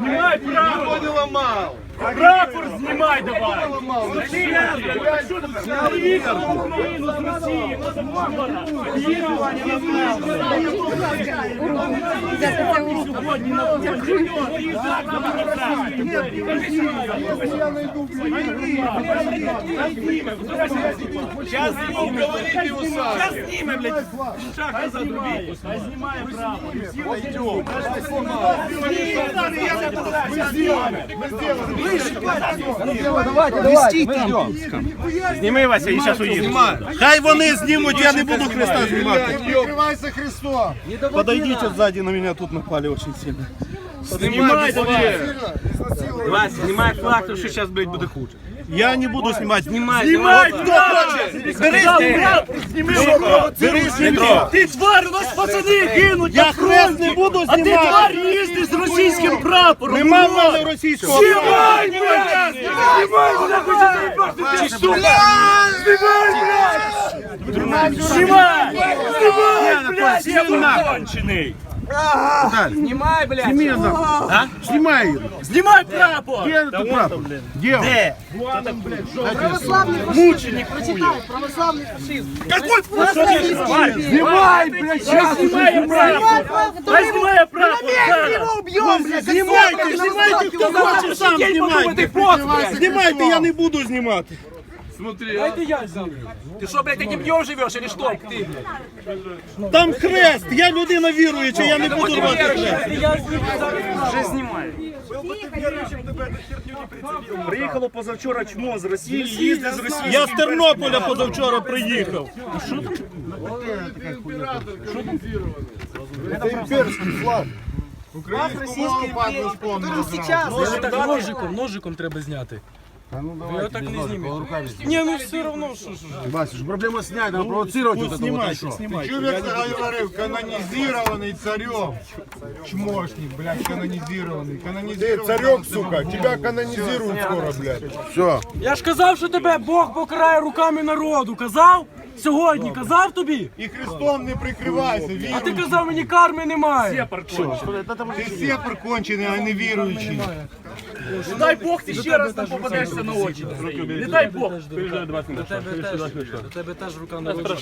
Знімай прапор! не ламав. Прапор знімай давай! Що ти приїхав в Україну з Росії? Сьогодні на Сейчас знімем, говорите усад. Сейчас знімем, блядь. Шаг назад робіть. Хай знімає прапор. Зніми, Вася, і зараз уїду. Хай вони знімуть, я не буду Христа знімати. Прикрывайся Христом. Подойдите сзади, на меня тут напали очень сильно. Знімай, давай. Вася, знімай флаг, то що зараз, блядь, буде хуже. Я не буду снимать. Знімай, знімай, хто хоче. Бери прапор, зніми його. Бери снимай. Ти тварь, у нас пацани гинуть Я на хрест фронті. не буду А ти знімати. тварь їздиш з російським прапором. Нема в урод. мене російського. Знімай, блядь! Знімай, куди хочеш заїбати, ти сука! Знімай, блядь! Знімай! Знімай, блядь! Я кончений! Снимай, блядь. Сними нахуй. А? Снимай его. Знімай прапор! Где этот прапор? Где он? Де? Православный фашизм. Прочитай, православный фашизм. Какой фашизм? Знімай, блядь! Сейчас знімає прапор! Дай знімає прапор! зараз. Его убьем, блядь. Знімайте, знімайте, хто хоче, сам Сидіть, знімайте. подумайте, блядь. Знімайте, я не буду знімати. Ты что, блядь, таким днем живешь или что? Ты, Там хрест, я людина віруюча, я не буду рвати хрест. Вже знімаю. Приїхало позавчора чмо з Росії, їздить з Росії. Я з Тернополя позавчора приїхав. Флаг Российской империи, который сейчас... Так ножиком, ножиком треба зняти. Ви його так не знімете. Ні, ну все одно, що ж. Вася, же проблема снять, надо провоцировать вот это вот Знімайте, еще. знімайте. Чувак говорил, канонизированный царем. Чмошник, блядь, канонизированный. Ты Канонизированный. царек, сука, тебя канонизируют скоро, блядь. Все. Я ж казав, що тебе Бог покарає руками народу. Казав? Сьогодні казав тобі? І Христом не прикривайся, А ти казав, мені карми немає. Ти сепар кончений, а не віруючий. Не дай Бог, ти ще раз не попадешся на очі. Не дай Бог. До тебе теж, тебе не рука народу.